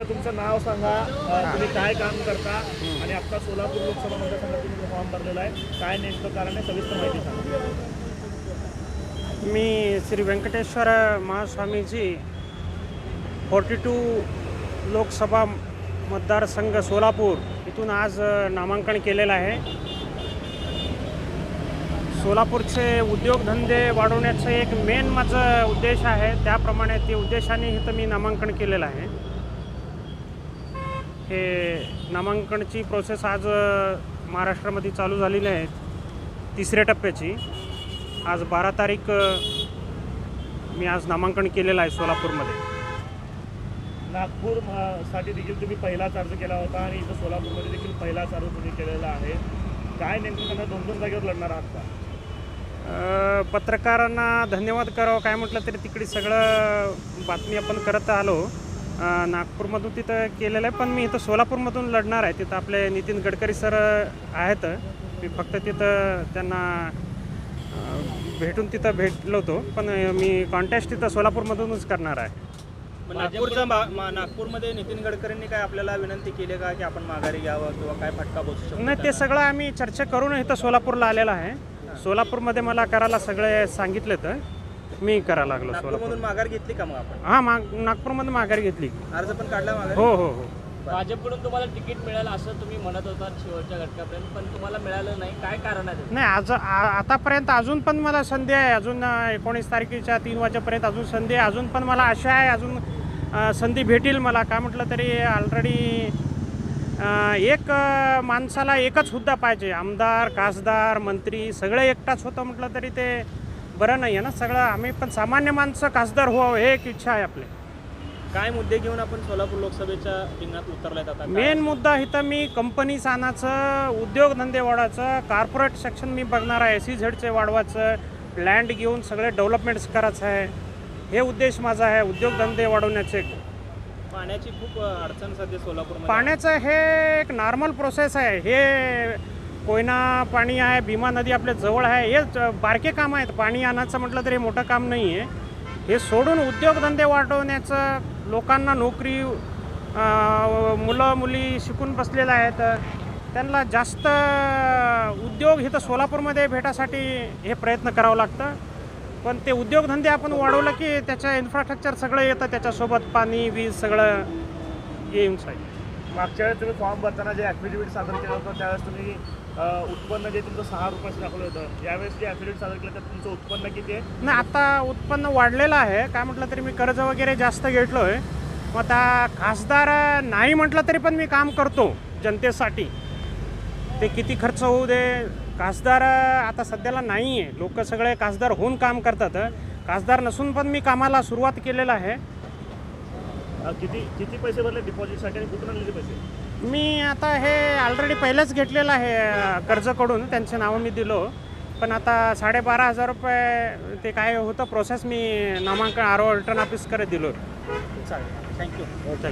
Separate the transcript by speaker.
Speaker 1: तुमचं नाव सांगा तुम्ही काय काम करता आणि आता सोलापूर लोकसभा मतदारसंघात तुम्ही फॉर्म भरलेला आहे काय नेमकं कारण आहे सविस्तर माहिती सांगा.
Speaker 2: मी श्री व्यंकटेश्वर महास्वामीजी फोर्टी टू लोकसभा मतदारसंघ सोलापूर इथून आज नामांकन केलेलं आहे. सोलापूरचे उद्योगधंदे वाढवण्याचं एक मेन माझं उद्देश आहे. त्याप्रमाणे ते उद्देशाने इथं मी नामांकन केलेलं आहे. हे नामांकनची प्रोसेस आज महाराष्ट्रामध्ये चालू झालेली आहे. तिसऱ्या टप्प्याची. आज बारा तारीख मी आज नामांकन केलेलं आहे सोलापूरमध्ये.
Speaker 1: नागपूरसाठी देखील तुम्ही पहिलाच अर्ज केला होता आणि इथं सोलापूरमध्ये देखील पहिलाच अर्ज तुम्ही केलेला आहे. काय नेमकं त्यांना दोन दोन जागेवर लढणार आहात का?
Speaker 2: पत्रकारांना धन्यवाद करावं. काय म्हटलं तरी तिकडे सगळं बातमी आपण करत आलो. नागपूरमधून तिथं केलेलं आहे. पण मी इथं सोलापूरमधून लढणार आहे. तिथं आपले नितीन गडकरी सर आहेत. मी फक्त तिथं त्यांना भेटून तिथं भेटलो होतो पण मी कॉन्टॅक्ट तिथं सोलापूरमधूनच करणार आहे.
Speaker 3: नागपूरचा नागपूरमध्ये नितीन गडकरींनी काय आपल्याला विनंती केली का? की आपण माघारी घ्यावं किंवा काय फटका बसू शकतो
Speaker 2: नाही ते सगळं आम्ही चर्चा करून इथं सोलापूरला आलेलं आहे. सोलापूरमध्ये मला करायला सगळे सांगितले तर मी करायला लागलो सोलापूर.
Speaker 3: नागपूरमधून माघार घेतली का मग आपण?
Speaker 2: हां माग नागपूरमध्ये माघार घेतली.
Speaker 3: अर्ज पण काढला माघार?
Speaker 2: हो हो हो.
Speaker 4: भाजपकडून तुम्हाला तिकीट मिळालं असं तुम्ही म्हणत होता शेवटच्या घटकापर्यंत पण तुम्हाला मिळालं नाही. काय कारण आहे त्याचं?
Speaker 2: नाही आज आ- आतापर्यंत अजून पण मला संधी आहे. अजून एकोणीस तारखेच्या तीन वाजेपर्यंत अजून संधी आहे. अजून पण मला आशा आहे. अजून अ, संधी भेटेल मला. काय म्हटलं तरी ऑलरेडी एक अ, माणसाला एकच हुद्दा पाहिजे. आमदार खासदार मंत्री सगळे एकटाच होतं म्हटलं तरी ते बरं नाही आहे ना सगळं? आम्ही पण सामान्य माणसं खासदार व्हावं हे एक इच्छा आहे आपली.
Speaker 3: काय मुद्दे घेऊन आपण सोलापूर लोकसभेच्या रिंगणात उतरलायत आता?
Speaker 2: मेन मुद्दा इथं मी कंपनीच आणायचं उद्योगधंदे वाढवायचं कॉर्पोरेट सेक्शन मी बघणार आहे एस झेडचे वाढवायचं लँड घेऊन सगळे डेव्हलपमेंट्स करायचं आहे. हे उद्देश माझा आहे उद्योगधंदे वाढवण्याचे.
Speaker 3: पाण्याची खूप अडचण सध्या सोलापूरमध्ये
Speaker 2: पाण्याचं हे एक नॉर्मल प्रोसेस आहे. हे कोयना पाणी आहे भीमा नदी आपल्या जवळ आहे हे बारके काम आहेत. पाणी आणायचं म्हटलं तरी मोठं काम नाही आहे. हे सोडून उद्योगधंदे वाढवण्याचं लोकांना नोकरी मुलं मुली शिकून बसलेल्या आहेत. त्यांना जास्त उद्योग इथं सोलापूरमध्ये भेटासाठी हे प्रयत्न करावं लागतं. पण ते उद्योगधंदे आपण वाढवलं की त्याचं इन्फ्रास्ट्रक्चर सगळं येतं. त्याच्यासोबत पाणी वीज सगळं येऊन साहेब
Speaker 1: मागच्या वेळेस तुम्ही फॉर्म भरताना जे ॲफिडेविट सादर केलं होतं त्यावेळेस तुम्ही उत्पन्न जे तुमचं सहा रुपयाचं दाखवलं होतं यावेळेस जे ॲफिडेविट सादर केलं तर तुमचं उत्पन्न किती आहे?
Speaker 2: नाही आता उत्पन्न वाढलेलं आहे. काय म्हटलं तरी मी कर्ज वगैरे जास्त घेतलो आहे मग आता खासदार नाही म्हटलं तरी पण मी काम करतो जनतेसाठी. ते किती खर्च होऊ दे. खासदार आता सध्याला नाही आहे लोक सगळे खासदार होऊन काम करतात. खासदार नसून पण मी कामाला सुरुवात केलेलं आहे.
Speaker 1: किती किती पैसे भरले डिपॉझिटसाठी आणि कुठून पैसे?
Speaker 2: मी आता हे ऑलरेडी पहिलंच घेतलेलं आहे कर्जकडून. त्यांचे नावं मी दिलो. पण आता साडेबारा हजार रुपये ते काय होतं प्रोसेस मी नामांकन आरो रिटर्न ऑफिस करत दिलो.
Speaker 3: चालेल. Thank you
Speaker 2: thank you